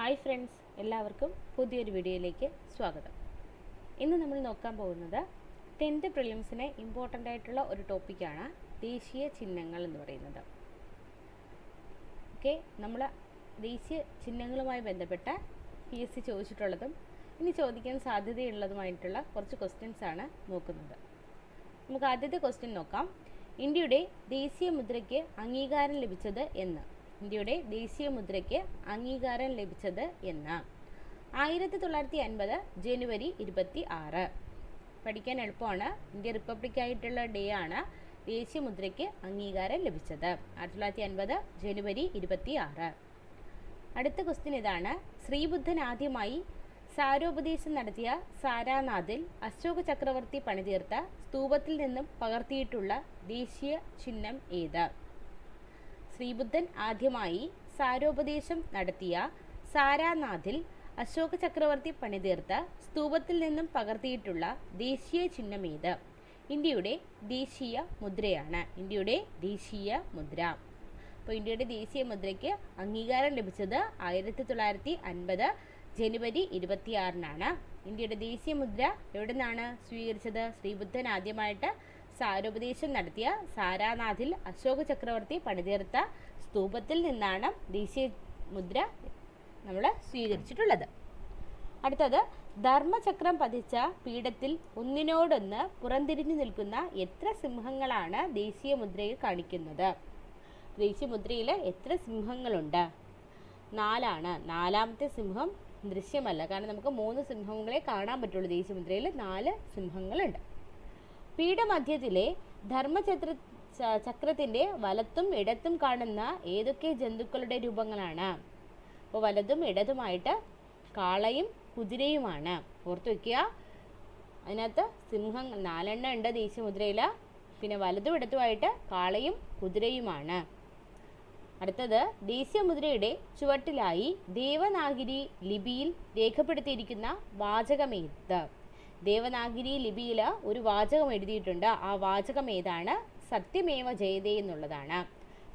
Hi friends എല്ലാവർക്കും പുതിയൊരു വീഡിയോയിലേക്ക് സ്വാഗതം. ഇന്ന് നമ്മൾ നോക്കാൻ പോകുന്നത് ടെൻത്ത് പ്രിലിംസിന് ഇമ്പോർട്ടന്റ് ആയിട്ടുള്ള ഒരു ടോപ്പിക്കാണ് ദേശീയ ചിഹ്നങ്ങൾ എന്ന് പറയുന്നത്. ഓക്കെ നമ്മൾ ദേശീയ ചിഹ്നങ്ങളുമായി ബന്ധപ്പെട്ട പി എസ് സി ചോദിച്ചിട്ടുള്ളതും ഇനി ചോദിക്കാൻ സാധ്യതയുള്ളതുമായിട്ടുള്ള കുറച്ച് ക്വസ്റ്റ്യൻസ് ആണ് നോക്കുന്നത്. നമുക്ക് ആദ്യത്തെ ക്വസ്റ്റ്യൻ നോക്കാം. ഇന്ത്യയുടെ ദേശീയ മുദ്രയ്ക്ക് അംഗീകാരം ലഭിച്ചത് എന്ന്. ഇന്ത്യയുടെ ദേശീയ മുദ്രയ്ക്ക് അംഗീകാരം ലഭിച്ചത് എന്ന്. ആയിരത്തി തൊള്ളായിരത്തി അൻപത് ജനുവരി ഇരുപത്തി ആറ് പഠിക്കാൻ എളുപ്പമാണ്. ഇന്ത്യ റിപ്പബ്ലിക് ആയിട്ടുള്ള ഡേ ആണ് ദേശീയ മുദ്രയ്ക്ക് അംഗീകാരം ലഭിച്ചത്. ആയിരത്തി തൊള്ളായിരത്തി അൻപത് ജനുവരി ഇരുപത്തി ആറ് അടുത്ത ക്വസ്റ്റ്യൻ ഇതാണ്. ശ്രീബുദ്ധൻ ആദ്യമായി സാരോപദേശം നടത്തിയ സാരാനാഥിൽ അശോക ചക്രവർത്തി പണിതീർത്ത സ്തൂപത്തിൽ നിന്നും പകർത്തിയിട്ടുള്ള ദേശീയ ചിഹ്നം ഏത്? ശ്രീബുദ്ധൻ ആദ്യമായി സാരോപദേശം നടത്തിയ സാരാനാഥിൽ അശോക ചക്രവർത്തി പണിതീർത്ത സ്തൂപത്തിൽ നിന്നും പകർത്തിയിട്ടുള്ള ദേശീയ ചിഹ്നമേത് ഇന്ത്യയുടെ ദേശീയ മുദ്രയാണ്. ഇന്ത്യയുടെ ദേശീയ മുദ്ര. അപ്പോൾ ഇന്ത്യയുടെ ദേശീയ മുദ്രയ്ക്ക് അംഗീകാരം ലഭിച്ചത് ആയിരത്തി തൊള്ളായിരത്തി അൻപത് ജനുവരി ഇരുപത്തിയാറിനാണ്. ഇന്ത്യയുടെ ദേശീയ മുദ്ര എവിടെ നിന്നാണ് സ്വീകരിച്ചത്? ശ്രീബുദ്ധൻ ആദ്യമായിട്ട് സാരോപദേശം നടത്തിയ സാരാനാഥിൽ അശോക ചക്രവർത്തി പണിതീർത്ത സ്തൂപത്തിൽ നിന്നാണ് ദേശീയ മുദ്ര നമ്മൾ സ്വീകരിച്ചിട്ടുള്ളത്. അടുത്തത് ധർമ്മചക്രം പതിച്ച പീഠത്തിൽ ഒന്നിനോടൊന്ന് പുറംതിരിഞ്ഞു നിൽക്കുന്ന എത്ര സിംഹങ്ങളാണ് ദേശീയ മുദ്രയിൽ കാണിക്കുന്നത്? ദേശീയ മുദ്രയിൽ എത്ര സിംഹങ്ങളുണ്ട്? നാലാണ്. നാലാമത്തെ സിംഹം ദൃശ്യമല്ല. കാരണം നമുക്ക് മൂന്ന് സിംഹങ്ങളെ കാണാൻ പറ്റുള്ളൂ. ദേശീയ മുദ്രയിൽ നാല് സിംഹങ്ങളുണ്ട്. പീഠമധ്യത്തിലെ ധർമ്മചക്ര ചക്രത്തിന്റെ വലത്തും ഇടത്തും കാണുന്ന ഏതൊക്കെ ജന്തുക്കളുടെ രൂപങ്ങളാണ്? അപ്പോൾ വലതും ഇടതുമായിട്ട് കാളയും കുതിരയുമാണ്. ഓർത്തു വെക്കുക അതിനകത്ത് സിംഹം നാലെണ്ണം ഉണ്ട് ദേശീയ മുദ്രയിൽ പിന്നെ വലതും ഇടത്തുമായിട്ട് കാളയും കുതിരയുമാണ്. അടുത്തത് ദേശീയ മുദ്രയുടെ ചുവട്ടിലായി ദേവനാഗിരി ലിപിയിൽ രേഖപ്പെടുത്തിയിരിക്കുന്ന വാചകമേത്? ദേവനാഗിരി ലിപിയിൽ ഒരു വാചകം എഴുതിയിട്ടുണ്ട്. ആ വാചകം ഏതാണ്? സത്യമേവ ജയതേ എന്നുള്ളതാണ്.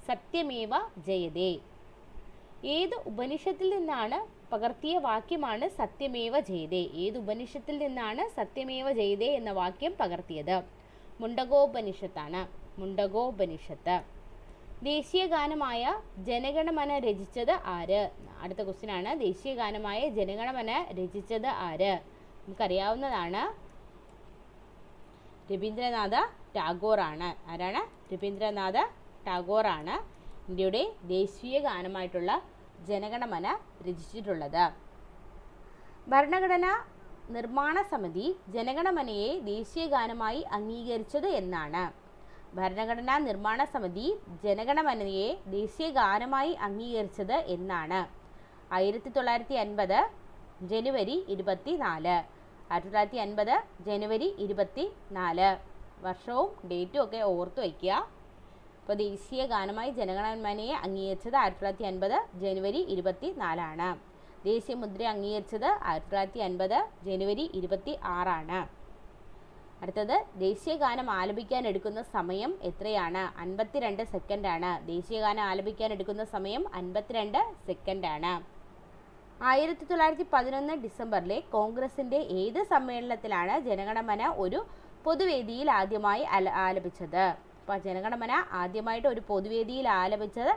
സത്യമേവ ജയതേ. ഏത് ഉപനിഷത്തിൽ നിന്നാണ് പകർത്തിയ വാക്യമാണ് സത്യമേവ ജയതേ? ഏത് ഉപനിഷത്തിൽ നിന്നാണ് സത്യമേവ ജയതേ എന്ന വാക്യം പകർത്തിയത്? മുണ്ടകോപനിഷത്താണ്. മുണ്ടകോപനിഷത്ത്. ദേശീയ ഗാനമായ ജനഗണമന രചിച്ചത് ആര്? അടുത്ത ക്വസ്റ്റ്യൻ ആണ്. ദേശീയ ഗാനമായ ജനഗണമന രചിച്ചത് ആര്? നമുക്കറിയാവുന്നതാണ് രവീന്ദ്രനാഥ ടാഗോർ ആണ് ആരാണ്? രവീന്ദ്രനാഥ ടാഗോർ ആണ് ഇന്ത്യയുടെ ദേശീയ ഗാനമായിട്ടുള്ള ജനഗണമന രചിച്ചിട്ടുള്ളത്. ഭരണഘടനാ നിർമ്മാണ സമിതി ജനഗണമനയെ ദേശീയ ഗാനമായി അംഗീകരിച്ചത് എന്നാണ്. ഭരണഘടനാ നിർമ്മാണ സമിതി ജനഗണമനയെ ദേശീയ ഗാനമായി അംഗീകരിച്ചത് എന്നാണ്. ആയിരത്തി തൊള്ളായിരത്തി അൻപത് ജനുവരി ഇരുപത്തി നാല് ആയിരത്തി തൊള്ളായിരത്തി അൻപത് ജനുവരി ഇരുപത്തി നാല് വർഷവും ഡേറ്റും ഒക്കെ ഓർത്തു വയ്ക്കുക. ഇപ്പോൾ ദേശീയ ഗാനമായി ജനഗണമനയെ അംഗീകരിച്ചത് ആയിരത്തി തൊള്ളായിരത്തി അൻപത് ജനുവരി ഇരുപത്തി നാലാണ് ദേശീയ മുദ്ര അംഗീകരിച്ചത് ആയിരത്തി തൊള്ളായിരത്തി അൻപത് ജനുവരി ഇരുപത്തി ആറാണ് അടുത്തത് ദേശീയ ഗാനം ആലപിക്കാൻ എടുക്കുന്ന സമയം എത്രയാണ്? അൻപത്തിരണ്ട് സെക്കൻഡാണ്. ദേശീയ ഗാനം ആലപിക്കാൻ എടുക്കുന്ന സമയം അൻപത്തിരണ്ട് സെക്കൻഡാണ്. ആയിരത്തി തൊള്ളായിരത്തി പതിനൊന്ന് ഡിസംബറിലെ കോൺഗ്രസിന്റെ ഏത് സമ്മേളനത്തിലാണ് ജനഗണമന ഒരു പൊതുവേദിയിൽ ആദ്യമായി അല ആലപിച്ചത്? അപ്പോൾ ജനഗണമന ആദ്യമായിട്ട് ഒരു പൊതുവേദിയിൽ ആലപിച്ചത്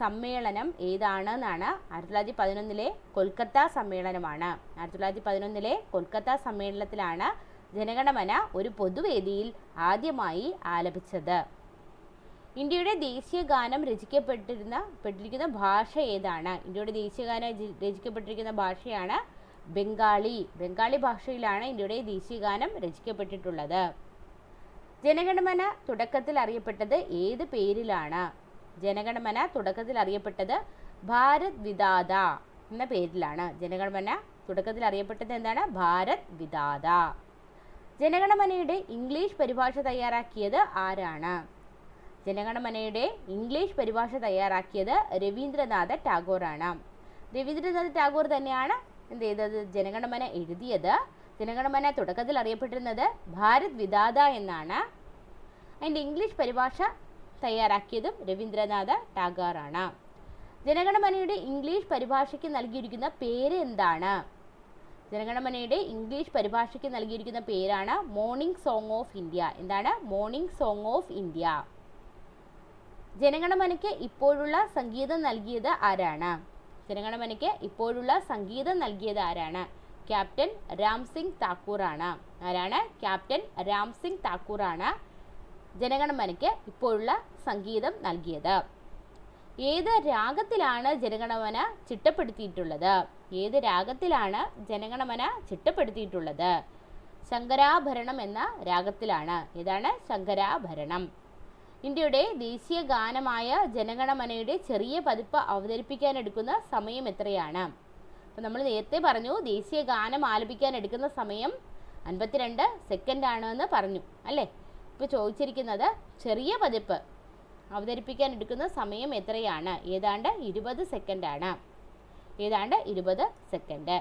സമ്മേളനം ഏതാണ് എന്നാണ് ആയിരത്തി തൊള്ളായിരത്തി പതിനൊന്നിലെ കൊൽക്കത്ത സമ്മേളനമാണ്. ആയിരത്തി തൊള്ളായിരത്തി പതിനൊന്നിലെ കൊൽക്കത്ത സമ്മേളനത്തിലാണ് ജനഗണമന ഒരു പൊതുവേദിയിൽ ആദ്യമായി ആലപിച്ചത്. ഇന്ത്യയുടെ ദേശീയ ഗാനം രചിക്കപ്പെട്ടിരുന്ന പെട്ടിരിക്കുന്ന ഭാഷ ഏതാണ്? ഇന്ത്യയുടെ ദേശീയ ഗാനം രചിക്കപ്പെട്ടിരിക്കുന്ന ഭാഷയാണ് ബംഗാളി. ബംഗാളി ഭാഷയിലാണ് ഇന്ത്യയുടെ ദേശീയ ഗാനം രചിക്കപ്പെട്ടിട്ടുള്ളത്. ജനഗണമന തുടക്കത്തിൽ അറിയപ്പെട്ടത് ഏത് പേരിലാണ്? ജനഗണമന തുടക്കത്തിൽ അറിയപ്പെട്ടത് ഭാരത് വിദാത എന്ന പേരിലാണ്. ജനഗണമന തുടക്കത്തിൽ അറിയപ്പെട്ടത് എന്താണ്? ഭാരത് വിദാത ജനഗണമനയുടെ ഇംഗ്ലീഷ് പരിഭാഷ തയ്യാറാക്കിയത് ആരാണ്? ജനഗണമനയുടെ ഇംഗ്ലീഷ് പരിഭാഷ തയ്യാറാക്കിയത് രവീന്ദ്രനാഥ ടാഗോറാണ്. രവീന്ദ്രനാഥ ടാഗോർ തന്നെയാണ് എന്ത് ചെയ്തത്? ജനഗണമന എഴുതിയത്. ജനഗണമന തുടക്കത്തിൽ അറിയപ്പെട്ടിരുന്നത് ഭാരത് വിദാത എന്നാണ്. അതിന്റെ ഇംഗ്ലീഷ് പരിഭാഷ തയ്യാറാക്കിയതും രവീന്ദ്രനാഥ ടാഗോറാണ്. ജനഗണമനയുടെ ഇംഗ്ലീഷ് പരിഭാഷയ്ക്ക് നൽകിയിരിക്കുന്ന പേര് എന്താണ്? ജനഗണമനയുടെ ഇംഗ്ലീഷ് പരിഭാഷയ്ക്ക് നൽകിയിരിക്കുന്ന പേരാണ് മോർണിംഗ് സോങ് ഓഫ് ഇന്ത്യ. എന്താണ്? Morning song of India. ജനഗണമനയ്ക്ക് ഇപ്പോഴുള്ള സംഗീതം നൽകിയത് ആരാണ്? ജനഗണമനയ്ക്ക് ഇപ്പോഴുള്ള സംഗീതം നൽകിയത് ആരാണ്? ക്യാപ്റ്റൻ രാം സിംഗ് താക്കൂറാണ്. ആരാണ്? ക്യാപ്റ്റൻ രാം സിംഗ് താക്കൂറാണ് ജനഗണമനയ്ക്ക് ഇപ്പോഴുള്ള സംഗീതം നൽകിയത്. ഏത് രാഗത്തിലാണ് ജനഗണമന ചിട്ടപ്പെടുത്തിയിട്ടുള്ളത്? ഏത് രാഗത്തിലാണ് ജനഗണമന ചിട്ടപ്പെടുത്തിയിട്ടുള്ളത്? ശങ്കരാഭരണം എന്ന രാഗത്തിലാണ്. ഏതാണ്? ശങ്കരാഭരണം. ഇന്ത്യയുടെ ദേശീയ ഗാനമായ ജനഗണമനയുടെ ചെറിയ പതിപ്പ് അവതരിപ്പിക്കാൻ എടുക്കുന്ന സമയം എത്രയാണ്? അപ്പോൾ നമ്മൾ നേരത്തെ പറഞ്ഞു ദേശീയ ഗാനം ആലപിക്കാൻ എടുക്കുന്ന സമയം അൻപത്തിരണ്ട് സെക്കൻഡ് ആണ് എന്ന് പറഞ്ഞു അല്ലേ? ഇപ്പോൾ ചോദിച്ചിരിക്കുന്നത് ചെറിയ പതിപ്പ് അവതരിപ്പിക്കാൻ എടുക്കുന്ന സമയം എത്രയാണ്? ഏതാണ്ട് ഇരുപത് ആണ്. ഏതാണ്ട് ഇരുപത് സെക്കൻഡ്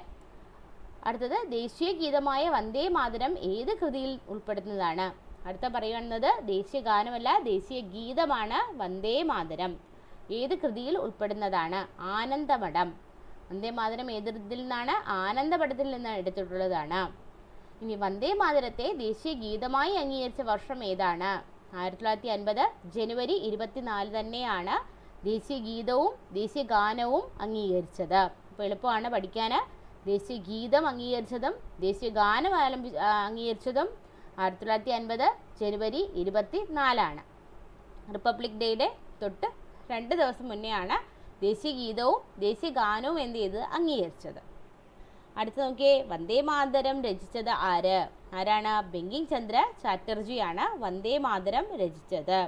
അടുത്തത് ദേശീയ ഗീതമായ വന്ദേ മാതരം ഏത് കൃതിയിൽ ഉൾപ്പെടുന്നതാണ്? അടുത്ത പറയുന്നത് ദേശീയ ഗാനമല്ല ദേശീയ ഗീതമാണ് വന്ദേ മാതരം. ഏത് കൃതിയിൽ ഉൾപ്പെടുന്നതാണ്? ആനന്ദമഠം. വന്ദേ മാതരം ഏതിൽ നിന്നാണ്? ആനന്ദമഠത്തിൽ നിന്ന് എടുത്തിട്ടുള്ളതാണ്. ഇനി വന്ദേ മാതരത്തെ ദേശീയ ഗീതമായി അംഗീകരിച്ച വർഷം ഏതാണ്? ആയിരത്തി തൊള്ളായിരത്തി അൻപത് ജനുവരി ഇരുപത്തിനാല് തന്നെയാണ് ദേശീയ ഗീതവും ദേശീയ ഗാനവും അംഗീകരിച്ചത്. അപ്പോൾ എളുപ്പമാണ് പഠിക്കാൻ. ദേശീയ ഗീതം അംഗീകരിച്ചതും ദേശീയ ഗാനം ആലംബി അംഗീകരിച്ചതും ആയിരത്തി തൊള്ളായിരത്തി അൻപത് ജനുവരി ഇരുപത്തി നാലാണ് റിപ്പബ്ലിക് ഡേയുടെ തൊട്ട് രണ്ട് ദിവസം മുന്നെയാണ് ദേശീയ ഗീതവും ദേശീയ ഗാനവും എന്ത് ചെയ്ത് അംഗീകരിച്ചത്. അടുത്ത് നോക്കിയേ വന്ദേ മാതരം രചിച്ചത് ആര്? ആരാണ്? ബങ്കിങ് ചന്ദ്ര ചാറ്റർജിയാണ് വന്ദേ മാതരം രചിച്ചത്.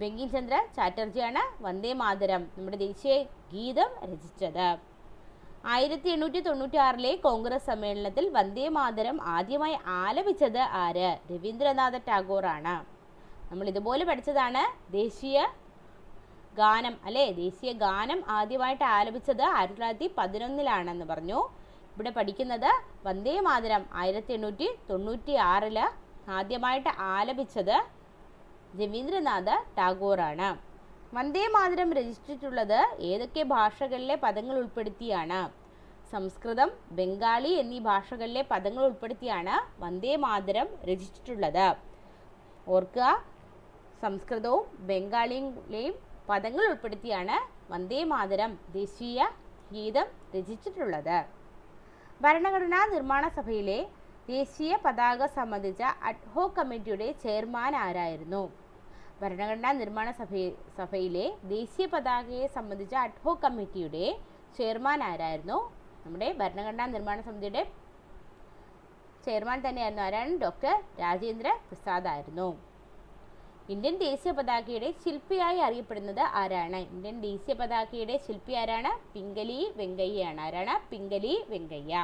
ബങ്കിങ് ചന്ദ്ര ചാറ്റർജിയാണ് വന്ദേ മാതരം നമ്മുടെ ദേശീയ ഗീതം രചിച്ചത്. ആയിരത്തി എണ്ണൂറ്റി തൊണ്ണൂറ്റി ആറിലെ കോൺഗ്രസ് സമ്മേളനത്തിൽ വന്ദേ മാതരം ആദ്യമായി ആലപിച്ചത് ആര്? രവീന്ദ്രനാഥ ടാഗോർ ആണ് നമ്മൾ ഇതുപോലെ പഠിച്ചതാണ്. ദേശീയ ഗാനം അല്ലേ? ദേശീയ ഗാനം ആദ്യമായിട്ട് ആലപിച്ചത് ആയിരത്തി തൊള്ളായിരത്തി പതിനൊന്നിലാണെന്ന് പറഞ്ഞു. ഇവിടെ പഠിക്കുന്നത് വന്ദേ മാതരം ആയിരത്തി എണ്ണൂറ്റി തൊണ്ണൂറ്റി ആറിൽ ആദ്യമായിട്ട് ആലപിച്ചത് രവീന്ദ്രനാഥ ടാഗോറാണ്. വന്ദേ മാതരം രചിച്ചിട്ടുള്ളത് ഏതൊക്കെ ഭാഷകളിലെ പദങ്ങൾ ഉൾപ്പെടുത്തിയാണ്? സംസ്കൃതം ബംഗാളി എന്നീ ഭാഷകളിലെ പദങ്ങൾ ഉൾപ്പെടുത്തിയാണ് വന്ദേ മാതരം രചിച്ചിട്ടുള്ളത്. ഓർക്കുക സംസ്കൃതവും ബംഗാളിയിലെയും പദങ്ങൾ ഉൾപ്പെടുത്തിയാണ് വന്ദേ മാതരം ദേശീയ ഗീതം രചിച്ചിട്ടുള്ളത്. ഭരണഘടനാ നിർമ്മാണ സഭയിലെ ദേശീയ പതാക സംബന്ധിച്ച അഡ്ഹോ കമ്മിറ്റിയുടെ ചെയർമാൻ ആരായിരുന്നു? ഭരണഘടനാ നിർമ്മാണ സഭ സഭയിലെ ദേശീയ പതാകയെ സംബന്ധിച്ച അഡ്ഹോ കമ്മിറ്റിയുടെ ചെയർമാൻ ആരായിരുന്നു? നമ്മുടെ ഭരണഘടനാ നിർമ്മാണ സമിതിയുടെ ചെയർമാൻ തന്നെയായിരുന്നു ആരാണ്? ഡോക്ടർ രാജേന്ദ്ര പ്രസാദ് ആയിരുന്നു. ഇന്ത്യൻ ദേശീയ പതാകയുടെ ശില്പിയായി അറിയപ്പെടുന്നത് ആരാണ്? ഇന്ത്യൻ ദേശീയ പതാകയുടെ ശില്പി ആരാണ്? പിങ്കലി വെങ്കയ്യാണ് ആരാണ്? പിങ്കലി വെങ്കയ്യ.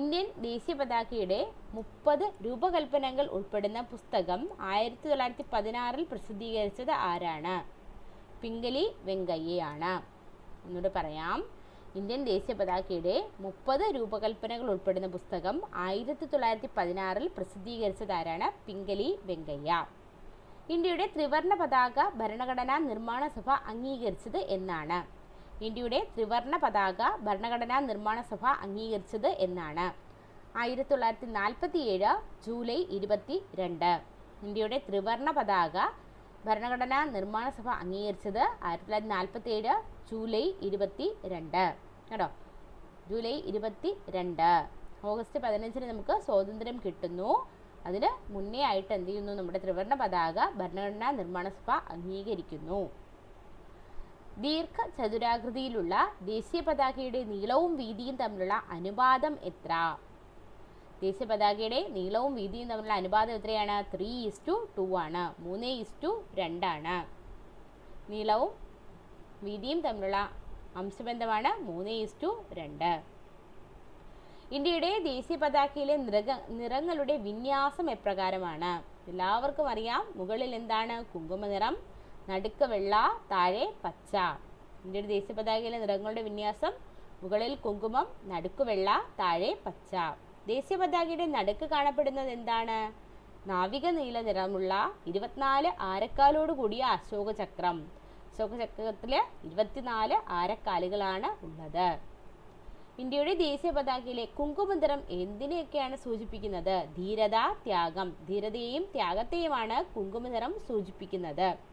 ഇന്ത്യൻ ദേശീയ പതാകയുടെ മുപ്പത് രൂപകൽപ്പനകൾ ഉൾപ്പെടുന്ന പുസ്തകം ആയിരത്തി തൊള്ളായിരത്തി പതിനാറിൽ പ്രസിദ്ധീകരിച്ചത് ആരാണ്? പിംഗലി വെങ്കയ്യയാണ്. എന്നോട് പറയാം. ഇന്ത്യൻ ദേശീയ പതാകയുടെ മുപ്പത് രൂപകൽപ്പനകൾ ഉൾപ്പെടുന്ന പുസ്തകം ആയിരത്തി തൊള്ളായിരത്തി പതിനാറിൽ പ്രസിദ്ധീകരിച്ചത് ആരാണ്? പിംഗലി വെങ്കയ്യ. ഇന്ത്യയുടെ ത്രിവർണ പതാക ഭരണഘടനാ നിർമ്മാണ സഭ അംഗീകരിച്ചത് എന്നാണ്. ഇന്ത്യയുടെ ത്രിവർണ പതാക ഭരണഘടനാ നിർമ്മാണ സഭ അംഗീകരിച്ചത് എന്നാണ്. ആയിരത്തി തൊള്ളായിരത്തി നാൽപ്പത്തി ഏഴ് ജൂലൈ ഇരുപത്തി രണ്ട് ഇന്ത്യയുടെ ത്രിവർണ പതാക ഭരണഘടനാ നിർമ്മാണ സഭ അംഗീകരിച്ചത് ആയിരത്തി തൊള്ളായിരത്തി നാൽപ്പത്തി ഏഴ് ജൂലൈ ഇരുപത്തി രണ്ട് കേട്ടോ? ജൂലൈ ഇരുപത്തി രണ്ട് ഓഗസ്റ്റ് പതിനഞ്ചിന് നമുക്ക് സ്വാതന്ത്ര്യം കിട്ടുന്നു. അതിന് മുന്നേ ആയിട്ട് എന്ത് ചെയ്യുന്നു? നമ്മുടെ ത്രിവർണ പതാക ഭരണഘടനാ നിർമ്മാണ സഭ അംഗീകരിക്കുന്നു. ദീർഘ ചതുരാകൃതിയിലുള്ള ദേശീയ പതാകയുടെ നീളവും വീതിയും തമ്മിലുള്ള അനുപാതം എത്ര? ദേശീയ പതാകയുടെ നീളവും വീതിയും തമ്മിലുള്ള അനുപാതം എത്രയാണ്? ത്രീ ഈസ് ടു ടു ആണ്. മൂന്ന് ഈസ് ടു രണ്ടാണ് നീളവും വീതിയും തമ്മിലുള്ള അംശബന്ധമാണ് മൂന്ന് ഈസ് ടു രണ്ട്. ഇന്ത്യയുടെ ദേശീയ പതാകയിലെ നിറക നിറങ്ങളുടെ വിന്യാസം എപ്രകാരമാണ്? എല്ലാവർക്കും അറിയാം. മുകളിൽ എന്താണ്? കുങ്കുമ നിറം നടുക്ക് വെള്ള താഴെ പച്ച. ഇന്ത്യയുടെ ദേശീയ പതാകയിലെ നിറങ്ങളുടെ വിന്യാസം. മുകളിൽ കുങ്കുമം നടുക്ക് വെള്ള താഴെ പച്ച. ദേശീയ പതാകയുടെ നടുക്ക് കാണപ്പെടുന്നത് എന്താണ്? നാവിക നീല നിറമുള്ള ഇരുപത്തിനാല് ആരക്കാലോട് കൂടിയ അശോക ചക്രം അശോക ചക്രത്തിൽ ഇരുപത്തിനാല് ആരക്കാലുകളാണ് ഉള്ളത്. ഇന്ത്യയുടെ ദേശീയ പതാകയിലെ കുങ്കുമനിറം എന്തിനെയൊക്കെയാണ് സൂചിപ്പിക്കുന്നത്? ധീരത ത്യാഗം. ധീരതയെയും ത്യാഗത്തെയുമാണ് കുങ്കുമനിറം സൂചിപ്പിക്കുന്നത്.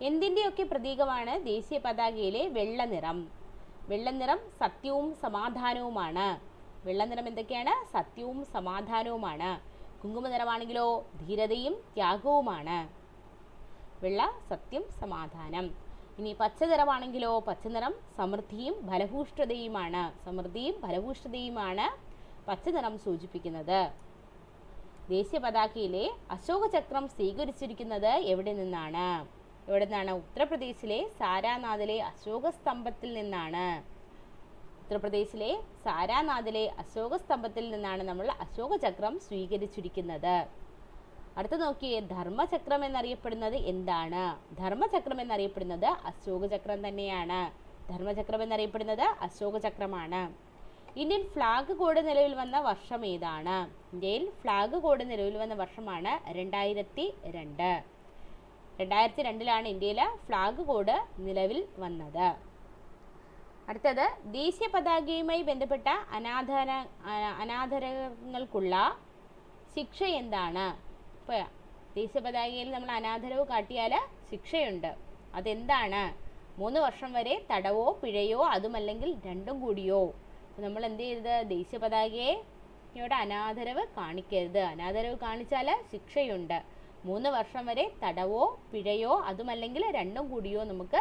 എന്തിന്റെയൊക്കെ പ്രതീകമാണ് ദേശീയ പതാകയിലെ വെള്ള നിറം വെള്ള നിറം സത്യവും സമാധാനവുമാണ്. വെള്ള നിറം എന്തൊക്കെയാണ്? സത്യവും സമാധാനവുമാണ്. കുങ്കുമ നിറമാണെങ്കിലോ ധീരതയും ത്യാഗവുമാണ്. വെള്ള സത്യം സമാധാനം. ഇനി പച്ച നിറമാണെങ്കിലോ പച്ച നിറം സമൃദ്ധിയും ഫലഭൂഷ്ഠതയുമാണ് സമൃദ്ധിയും ഫലഭൂഷ്ഠതയുമാണ് പച്ച നിറം സൂചിപ്പിക്കുന്നത്. ദേശീയ പതാകയിലെ അശോകചക്രം സ്വീകരിച്ചിരിക്കുന്നത് എവിടെ നിന്നാണ്? എവിടെ നിന്നാണ് ഉത്തർപ്രദേശിലെ സാരാനാഥിലെ അശോക സ്തംഭത്തിൽ നിന്നാണ്. ഉത്തർപ്രദേശിലെ സാരാനാഥിലെ അശോക സ്തംഭത്തിൽ നിന്നാണ് നമ്മൾ അശോക ചക്രം സ്വീകരിച്ചിരിക്കുന്നത്. അടുത്ത നോക്കിയേ ധർമ്മചക്രം എന്നറിയപ്പെടുന്നത് എന്താണ്? ധർമ്മചക്രം എന്നറിയപ്പെടുന്നത് അശോക ചക്രം തന്നെയാണ്. ധർമ്മചക്രം എന്നറിയപ്പെടുന്നത് അശോക ചക്രമാണ് ഇന്ത്യൻ ഫ്ലാഗ് കോഡ് നിലവിൽ വന്ന വർഷം ഏതാണ്? ഇന്ത്യയിൽ ഫ്ലാഗ് കോഡ് നിലവിൽ വന്ന വർഷമാണ് രണ്ടായിരത്തി രണ്ട്. രണ്ടായിരത്തി രണ്ടിലാണ് ഇന്ത്യയിലെ ഫ്ലാഗ് കോഡ് നിലവിൽ വന്നത്. അടുത്തത് ദേശീയ പതാകയുമായി ബന്ധപ്പെട്ട അനാഥര അനാഥരങ്ങൾക്കുള്ള ശിക്ഷ എന്താണ്? ഇപ്പോൾ ദേശീയ പതാകയിൽ നമ്മൾ അനാദരവ് കാട്ടിയാൽ ശിക്ഷയുണ്ട്. അതെന്താണ്? മൂന്ന് വർഷം വരെ തടവോ പിഴയോ അതുമല്ലെങ്കിൽ രണ്ടും കൂടിയോ? നമ്മൾ എന്ത് ചെയ്യരുത്? ദേശീയ പതാകയെ അനാദരവ് കാണിക്കരുത്. അനാദരവ് കാണിച്ചാൽ ശിക്ഷയുണ്ട്. മൂന്ന് വർഷം വരെ തടവോ പിഴയോ അതുമല്ലെങ്കിൽ രണ്ടും കൂടിയോ നമുക്ക്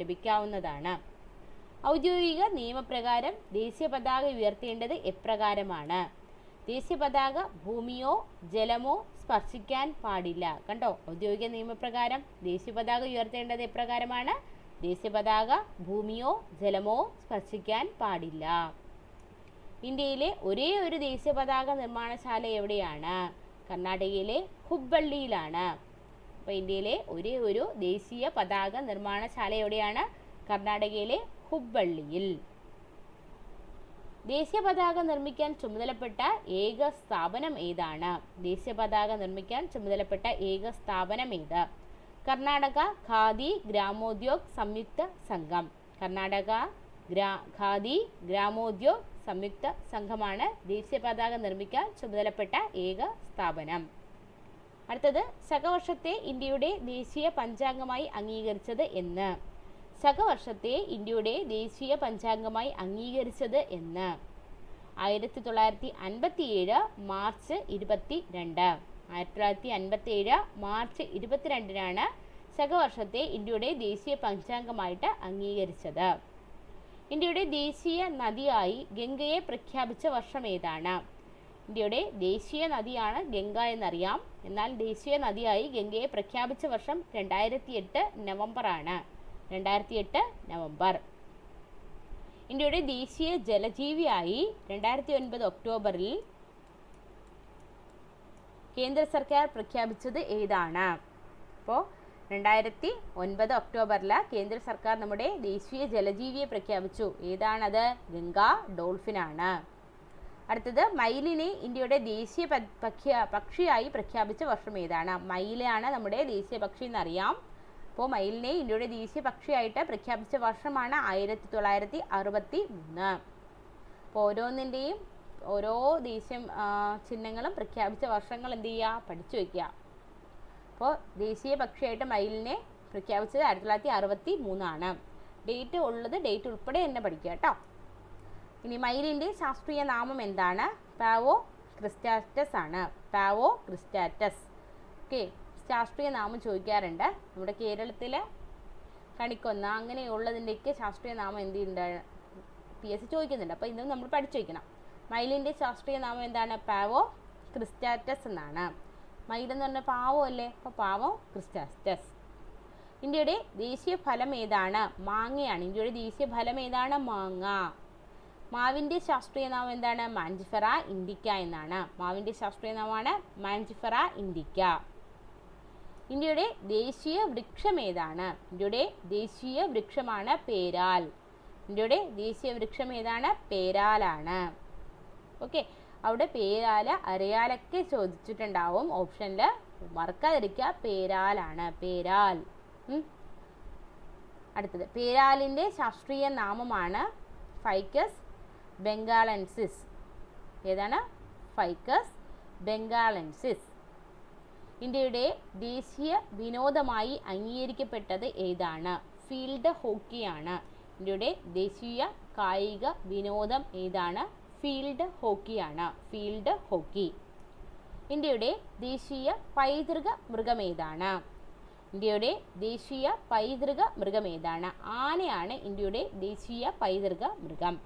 ലഭിക്കാവുന്നതാണ്. ഔദ്യോഗിക നിയമപ്രകാരം ദേശീയ പതാക ഉയർത്തേണ്ടത് എപ്രകാരമാണ്? ദേശീയ പതാക ഭൂമിയോ ജലമോ സ്പർശിക്കാൻ പാടില്ല. കണ്ടോ? ഔദ്യോഗിക നിയമപ്രകാരം ദേശീയ പതാക ഉയർത്തേണ്ടത് എപ്രകാരമാണ്? ദേശീയ പതാക ഭൂമിയോ ജലമോ സ്പർശിക്കാൻ പാടില്ല. ഇന്ത്യയിലെ ഒരേ ഒരു ദേശീയ പതാക നിർമ്മാണശാല എവിടെയാണ്? കർണാടകയിലെ ഹുബ്ബള്ളിയിലാണ്. അപ്പോൾ ഇന്ത്യയിലെ ഒരേ ഒരു ദേശീയ പതാക നിർമ്മാണശാല എവിടെയാണ് കർണാടകയിലെ ഹുബ്ബള്ളിയിൽ. ദേശീയ പതാക നിർമ്മിക്കാൻ ചുമതലപ്പെട്ട ഏക സ്ഥാപനം ഏതാണ്? ദേശീയ പതാക നിർമ്മിക്കാൻ ചുമതലപ്പെട്ട ഏക സ്ഥാപനം ഏത്? കർണാടക ഖാദി ഗ്രാമോദ്യോഗ് സംയുക്ത സംഘം. കർണാടക ഗ്രാ ഖാദി ഗ്രാമോദ്യോഗ് സംയുക്ത സംഘമാണ് ദേശീയ പതാക നിർമ്മിക്കാൻ ചുമതലപ്പെട്ട ഏക സ്ഥാപനം. അടുത്തത് ശകവർഷത്തെ ഇന്ത്യയുടെ ദേശീയ പഞ്ചാംഗമായി അംഗീകരിച്ചത് എന്ന്. ശകവർഷത്തെ ഇന്ത്യയുടെ ദേശീയ പഞ്ചാംഗമായി അംഗീകരിച്ചത് എന്ന്. ആയിരത്തി തൊള്ളായിരത്തി അൻപത്തി ഏഴ് മാർച്ച് ഇരുപത്തി രണ്ട് ആയിരത്തി തൊള്ളായിരത്തി അൻപത്തി ഏഴ് മാർച്ച് ഇരുപത്തിരണ്ടിനാണ് ശകവർഷത്തെ ഇന്ത്യയുടെ ദേശീയ പഞ്ചാംഗമായിട്ട് അംഗീകരിച്ചത്. ഇന്ത്യയുടെ ദേശീയ നദിയായി ഗംഗയെ പ്രഖ്യാപിച്ച വർഷം ഏതാണ്? ഇന്ത്യയുടെ ദേശീയ നദിയാണ് ഗംഗ എന്നറിയാം. എന്നാൽ ദേശീയ നദിയായി ഗംഗയെ പ്രഖ്യാപിച്ച വർഷം രണ്ടായിരത്തി എട്ട് നവംബർ ആണ് രണ്ടായിരത്തി എട്ട് നവംബർ. ഇന്ത്യയുടെ ദേശീയ ജലജീവിയായി രണ്ടായിരത്തി ഒൻപത് ഒക്ടോബറിൽ കേന്ദ്ര സർക്കാർ പ്രഖ്യാപിച്ചത് ഏതാണ്? അപ്പോൾ രണ്ടായിരത്തി ഒൻപത് ഒക്ടോബറിൽ കേന്ദ്ര സർക്കാർ നമ്മുടെ ദേശീയ ജലജീവിയെ പ്രഖ്യാപിച്ചു. ഏതാണത്? ഗംഗ ഡോൾഫിനാണ്. അടുത്തത് മയിലിനെ ഇന്ത്യയുടെ ദേശീയ പക്ഷി പക്ഷിയ പക്ഷിയായി പ്രഖ്യാപിച്ച വർഷം ഏതാണ്? മയിലാണ് നമ്മുടെ ദേശീയ പക്ഷി എന്നറിയാം. അപ്പോൾ മയിലിനെ ഇന്ത്യയുടെ ദേശീയ പക്ഷിയായിട്ട് പ്രഖ്യാപിച്ച വർഷമാണ് ആയിരത്തി തൊള്ളായിരത്തി അറുപത്തി മൂന്ന് അപ്പോൾ ഓരോന്നിന്റെയും ഓരോ ദേശീയ ചിഹ്നങ്ങളും പ്രഖ്യാപിച്ച വർഷങ്ങൾ എന്ത് ചെയ്യുക? പഠിച്ചു വയ്ക്കുക. അപ്പോൾ ദേശീയ പക്ഷിയായിട്ട് മയിലിനെ പ്രഖ്യാപിച്ചത് ആയിരത്തി തൊള്ളായിരത്തി അറുപത്തി മൂന്നാണ് ഡേറ്റ് ഉള്ളത് ഡേറ്റ് ഉൾപ്പെടെ തന്നെ പഠിക്കുക കേട്ടോ. ഇനി മയിലിന്റെ ശാസ്ത്രീയ നാമം എന്താണ്? പാവോ ക്രിസ്റ്റാറ്റസ് ആണ്. പാവോ ക്രിസ്റ്റാറ്റസ് ഓക്കെ ശാസ്ത്രീയ നാമം ചോദിക്കാറുണ്ട്. നമ്മുടെ കേരളത്തിലെ കണിക്കൊന്ന അങ്ങനെയുള്ളതിന്റെയൊക്കെ ശാസ്ത്രീയ നാമം എന്ത് പി എസ് സി ചോദിക്കുന്നുണ്ട്. അപ്പോൾ ഇന്നും നമ്മൾ പഠിച്ചു വയ്ക്കണം. മയിലിന്റെ ശാസ്ത്രീയ നാമം എന്താണ്? പാവോ ക്രിസ്റ്റാറ്റസ് എന്നാണ്. മയിലെന്ന് പറഞ്ഞാൽ പാവോ അല്ലേ അപ്പോൾ പാവോ ക്രിസ്റ്റാസ്റ്റസ് ഇന്ത്യയുടെ ദേശീയ ഫലം ഏതാണ്? മാങ്ങയാണ്. ഇന്ത്യയുടെ ദേശീയ ഫലം ഏതാണ്? മാങ്ങ. മാവിന്റെ ശാസ്ത്രീയ നാമം എന്താണ്? മാഞ്ചിഫെറ ഇൻഡിക്ക എന്നാണ്. മാവിന്റെ ശാസ്ത്രീയ നാമമാണ് മാഞ്ചിഫെറ ഇൻഡിക്ക. ഇന്ത്യയുടെ ദേശീയ വൃക്ഷം ഏതാണ്? ഇന്ത്യയുടെ ദേശീയ വൃക്ഷമാണ് പേരാൽ. ഇന്ത്യയുടെ ദേശീയ വൃക്ഷം ഏതാണ്? പേരാലാണ്. ഓക്കെ. അവിടെ പേരാല അരയാലൊക്കെ ചോദിച്ചിട്ടുണ്ടാവും. ഓപ്ഷനിൽ മറക്കാതിരിക്കുക. പേരാലാണ്. പേരാൽ. അടുത്തത്. പേരാലിന്റെ ശാസ്ത്രീയ നാമമാണ് ഫൈക്കസ് ബംഗാളൻസിസ്. ഏതാണ്? Ficus bengalensis. ഇന്ത്യയുടെ ദേശീയ വിനോദമായി അംഗീകരിക്കപ്പെട്ടത് ഏതാണ്? ഫീൽഡ് ഹോക്കിയാണ്. ഇന്ത്യയുടെ ദേശീയ കായിക വിനോദം ഏതാണ്? ഫീൽഡ് ഹോക്കിയാണ്. Field hockey. ഇന്ത്യയുടെ ദേശീയ പൈതൃക മൃഗം ഏതാണ്? ഇന്ത്യയുടെ ദേശീയ പൈതൃക മൃഗം ഏതാണ്? ആനയാണ് ഇന്ത്യയുടെ ദേശീയ പൈതൃക മൃഗം.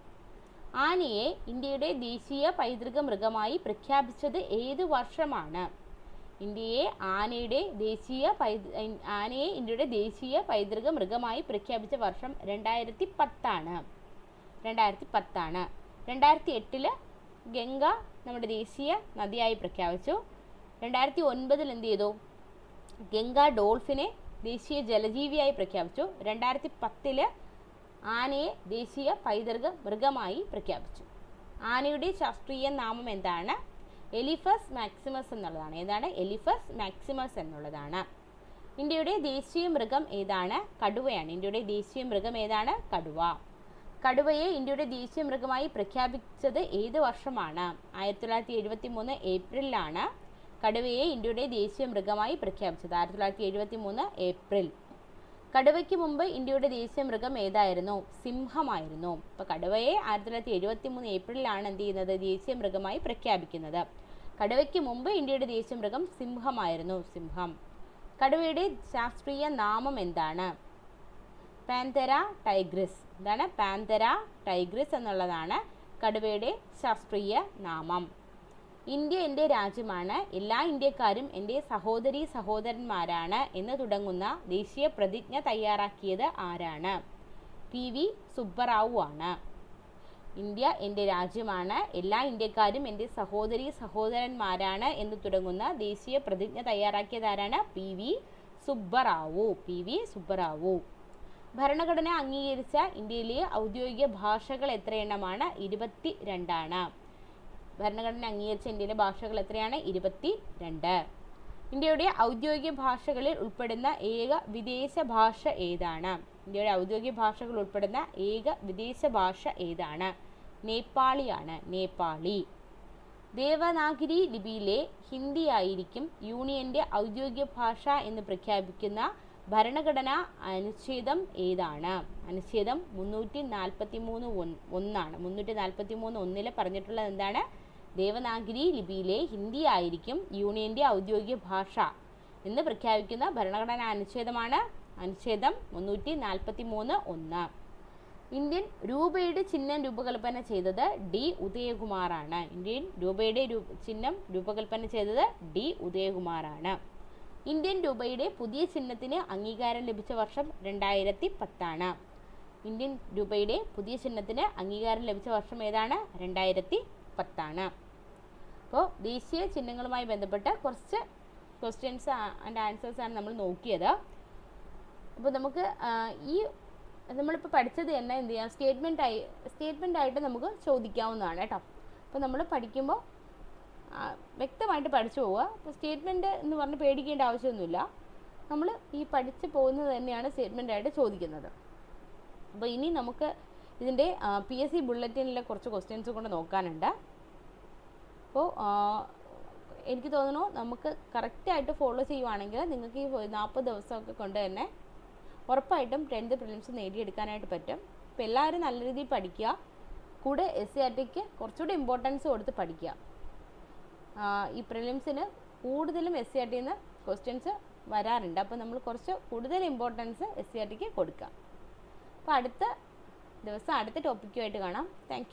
ആനയെ ഇന്ത്യയുടെ ദേശീയ പൈതൃക മൃഗമായി പ്രഖ്യാപിച്ചത് ഏത് വർഷമാണ്? ഇന്ത്യയെ ആനയുടെ ദേശീയ പൈ ആനയെ ഇന്ത്യയുടെ ദേശീയ പൈതൃക മൃഗമായി പ്രഖ്യാപിച്ച വർഷം രണ്ടായിരത്തി പത്താണ്. രണ്ടായിരത്തി പത്താണ്. രണ്ടായിരത്തി എട്ടിൽ ഗംഗ നമ്മുടെ ദേശീയ നദിയായി പ്രഖ്യാപിച്ചു. രണ്ടായിരത്തി ഒൻപതിൽ എന്ത് ചെയ്തു? ഗംഗ ഡോൾഫിനെ ദേശീയ ജലജീവിയായി പ്രഖ്യാപിച്ചു. രണ്ടായിരത്തി പത്തിൽ ആനയെ ദേശീയ പൈതൃക മൃഗമായി പ്രഖ്യാപിച്ചു. ആനയുടെ ശാസ്ത്രീയ നാമം എന്താണ്? എലിഫസ് മാക്സിമസ് എന്നുള്ളതാണ്. ഏതാണ്? എലിഫസ് മാക്സിമസ് എന്നുള്ളതാണ്. ഇന്ത്യയുടെ ദേശീയ മൃഗം ഏതാണ്? കടുവയാണ്. ഇന്ത്യയുടെ ദേശീയ മൃഗം ഏതാണ്? കടുവ. കടുവയെ ഇന്ത്യയുടെ ദേശീയ മൃഗമായി പ്രഖ്യാപിച്ചത് ഏത് വർഷമാണ്? ആയിരത്തി തൊള്ളായിരത്തി എഴുപത്തി മൂന്ന് ഏപ്രിലാണ് കടുവയെ ഇന്ത്യയുടെ ദേശീയ മൃഗമായി പ്രഖ്യാപിച്ചത്. ആയിരത്തി തൊള്ളായിരത്തി എഴുപത്തി മൂന്ന് ഏപ്രിൽ. കടുവയ്ക്ക് മുമ്പ് ഇന്ത്യയുടെ ദേശീയ മൃഗം ഏതായിരുന്നു? സിംഹമായിരുന്നു. അപ്പോൾ കടുവയെ ആയിരത്തി തൊള്ളായിരത്തി എഴുപത്തി മൂന്ന് ഏപ്രിലാണ് എന്ത് ചെയ്യുന്നത്? ദേശീയ മൃഗമായി പ്രഖ്യാപിക്കുന്നത്. കടുവയ്ക്ക് മുമ്പ് ഇന്ത്യയുടെ ദേശീയ മൃഗം സിംഹമായിരുന്നു. സിംഹം. കടുവയുടെ ശാസ്ത്രീയ നാമം എന്താണ്? Panthera tigris. എന്താണ്? പാന്തര ടൈഗ്രിസ് എന്നുള്ളതാണ് കടുവയുടെ ശാസ്ത്രീയ നാമം. ഇന്ത്യ എന്റെ രാജ്യമാണ്. എല്ലാ ഇന്ത്യക്കാരും എന്റെ സഹോദരി സഹോദരന്മാരാണ് എന്ന് തുടങ്ങുന്ന ദേശീയ പ്രതിജ്ഞ തയ്യാറാക്കിയത് ആരാണ്? പി. വി. സുബ്ബറാവു ആണ്. ഇന്ത്യ എന്റെ രാജ്യമാണ്. എല്ലാ ഇന്ത്യക്കാരും എന്റെ സഹോദരി സഹോദരന്മാരാണ് എന്ന് തുടങ്ങുന്ന ദേശീയ പ്രതിജ്ഞ തയ്യാറാക്കിയത് ആരാണ്? P. V. Subbarao. P. V. Subbarao. ഭരണഘടന അംഗീകരിച്ച ഇന്ത്യയിലെ ഔദ്യോഗിക ഭാഷകൾ എത്ര എണ്ണമാണ് ഇരുപത്തി രണ്ടാണ് ഭരണഘടന അംഗീകരിച്ച ഇന്ത്യയിലെ ഭാഷകൾ എത്രയാണ്? ഇരുപത്തി രണ്ട് ഇന്ത്യയുടെ ഔദ്യോഗിക ഭാഷകളിൽ ഉൾപ്പെടുന്ന ഏക വിദേശ ഭാഷ ഏതാണ്? ഇന്ത്യയുടെ ഔദ്യോഗിക ഭാഷകൾ ഉൾപ്പെടുന്ന ഏക വിദേശ ഭാഷ ഏതാണ്? നേപ്പാളിയാണ്. നേപ്പാളി. ദേവനാഗിരി ലിപിയിലെ ഹിന്ദി ആയിരിക്കും യൂണിയന്റെ ഔദ്യോഗിക ഭാഷ എന്ന് പ്രഖ്യാപിക്കുന്ന ഭരണഘടനാ അനുച്ഛേദം ഏതാണ്? അനുച്ഛേദം മുന്നൂറ്റി നാൽപ്പത്തി മൂന്ന് ഒന്നാണ്. മുന്നൂറ്റി നാൽപ്പത്തി മൂന്ന് ഒന്നിൽ പറഞ്ഞിട്ടുള്ളത് എന്താണ്? ദേവനാഗിരി ലിപിയിലെ ഹിന്ദി ആയിരിക്കും യൂണിയന്റെ ഔദ്യോഗിക ഭാഷ എന്ന് പ്രഖ്യാപിക്കുന്ന ഭരണഘടനാ അനുച്ഛേദമാണ് അനുച്ഛേദം മുന്നൂറ്റി നാൽപ്പത്തി മൂന്ന് ഒന്ന്. ഇന്ത്യൻ രൂപയുടെ ചിഹ്നം രൂപകൽപ്പന ചെയ്തത് ഡി ഉദയകുമാറാണ്. ഇന്ത്യൻ രൂപയുടെ ചിഹ്നം രൂപകൽപ്പന ചെയ്തത് ഡി ഉദയകുമാറാണ്. ഇന്ത്യൻ രൂപയുടെ പുതിയ ചിഹ്നത്തിന് അംഗീകാരം ലഭിച്ച വർഷം രണ്ടായിരത്തി പത്താണ് ഇന്ത്യൻ രൂപയുടെ പുതിയ ചിഹ്നത്തിന് അംഗീകാരം ലഭിച്ച വർഷം ഏതാണ്? രണ്ടായിരത്തി പത്താണ് അപ്പോൾ ദേശീയ ചിഹ്നങ്ങളുമായി ബന്ധപ്പെട്ട കുറച്ച് ക്വസ്റ്റ്യൻസ് ആൻഡ് ആൻസേഴ്സ് ആണ് നമ്മൾ നോക്കിയത്. അപ്പോൾ നമുക്ക് ഈ നമ്മളിപ്പോൾ പഠിച്ചത് തന്നെ എന്ത് ചെയ്യാം? സ്റ്റേറ്റ്മെന്റ് ആയി സ്റ്റേറ്റ്മെന്റ് ആയിട്ട് നമുക്ക് ചോദിക്കാവുന്നതാണ് കേട്ടോ. അപ്പോൾ നമ്മൾ പഠിക്കുമ്പോൾ വ്യക്തമായിട്ട് പഠിച്ചു പോവുക. അപ്പോൾ സ്റ്റേറ്റ്മെന്റ് എന്ന് പറഞ്ഞ് പേടിക്കേണ്ട ആവശ്യമൊന്നുമില്ല. നമ്മൾ ഈ പഠിച്ച് പോകുന്നത് തന്നെയാണ് സ്റ്റേറ്റ്മെന്റായിട്ട് ചോദിക്കുന്നത്. അപ്പോൾ ഇനി നമുക്ക് ഇതിന്റെ പി എസ് സി ബുള്ളറ്റിനിലെ കുറച്ച് ക്വസ്റ്റ്യൻസ് കൊണ്ട് നോക്കാനുണ്ട്. അപ്പോൾ എനിക്ക് തോന്നുന്നു നമുക്ക് കറക്റ്റായിട്ട് ഫോളോ ചെയ്യുവാണെങ്കിൽ നിങ്ങൾക്ക് ഈ നാൽപ്പത് ദിവസമൊക്കെ കൊണ്ട് തന്നെ ഉറപ്പായിട്ടും ടെൻത്ത് പ്രിലിംസ് നേടിയെടുക്കാനായിട്ട് പറ്റും. അപ്പോൾ എല്ലാവരും നല്ല രീതിയിൽ പഠിക്കുക. കൂടെ എസ് സി ആർ ടിക്ക് കുറച്ചുകൂടി ഇമ്പോർട്ടൻസ് കൊടുത്ത് പഠിക്കുക. ഈ പ്രിലിംസിന് കൂടുതലും എസ് സി ആർ ടിയിൽ നിന്ന് ക്വസ്റ്റ്യൻസ് വരാറുണ്ട്. അപ്പോൾ നമ്മൾ കുറച്ച് കൂടുതൽ ഇമ്പോർട്ടൻസ് എസ് സി ആർ ടിക്ക് കൊടുക്കുക അപ്പോൾ അടുത്ത ദിവസം അടുത്ത ടോപ്പിക്കുമായിട്ട് കാണാം. താങ്ക്